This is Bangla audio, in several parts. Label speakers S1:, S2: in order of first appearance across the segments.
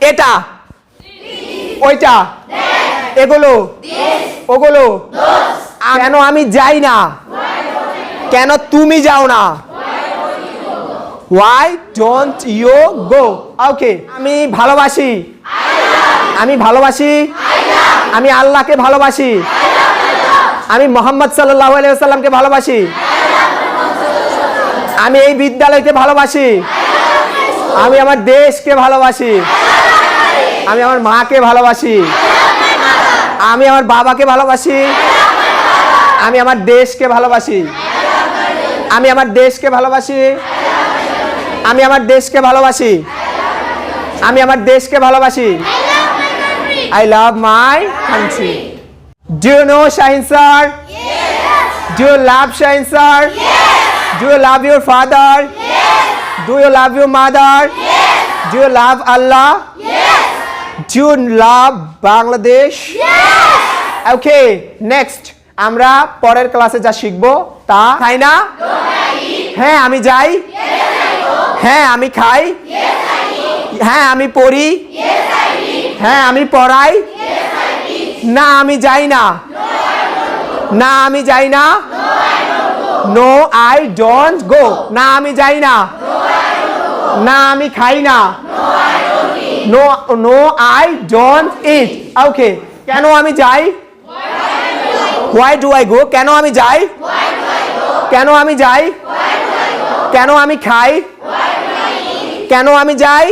S1: এটা ওইটা এগুলো ওগুলো কেন আমি যাই না? কেন তুমি যাও না? Why don't you go okay আমি ভালোবাসি। আমি ভালোবাসি। আমি আল্লাহকে ভালোবাসি। আমি মোহাম্মদ সাল্লাহ ভালোবাসি। আমি এই বিদ্যালয়কে ভালোবাসি। আমি আমার দেশকে ভালোবাসি। আমি আমার মাকে ভালোবাসি। আমি আমার বাবাকে ভালোবাসি। আমি আমার দেশকে ভালোবাসি। আমি আমার দেশকে ভালোবাসি। আমি আমার দেশকে ভালোবাসি। আমি আমার দেশকে ভালোবাসি। I love my country do know Shahin sir do you love Shahin sir do you love your father do you love your mother do you love Allah you love Bangladesh okay next আমরা পরের ক্লাসে যা শিখব তা খাই না? হ্যাঁ আমি যাই? হ্যাঁ আমি খাই? হ্যাঁ আমি পড়ি? হ্যাঁ আমি পড়াই? না আমি যাই না? না আমি যাই না? নো আই ডোন্ট গো না আমি যাই না? না আমি খাই না? No no I don't eat okay কেন আমি যাই? হোয়াই ডু আই গো কেন আমি যাই? কেন আমি যাই? কেন আমি খাই? কেন আমি যাই?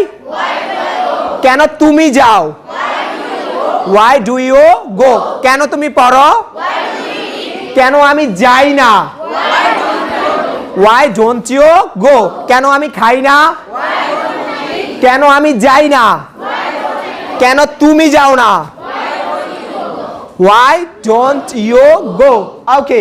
S1: কেন তুমি যাও? ওয়াই ডু ইউ গো কেন তুমি পড়ো? কেন আমি যাই না? ওয়াই ডোন্ট ইউ গো কেন আমি খাই না? কেন আমি যাই না? কেন তুমি যাও না? Why don't you go okay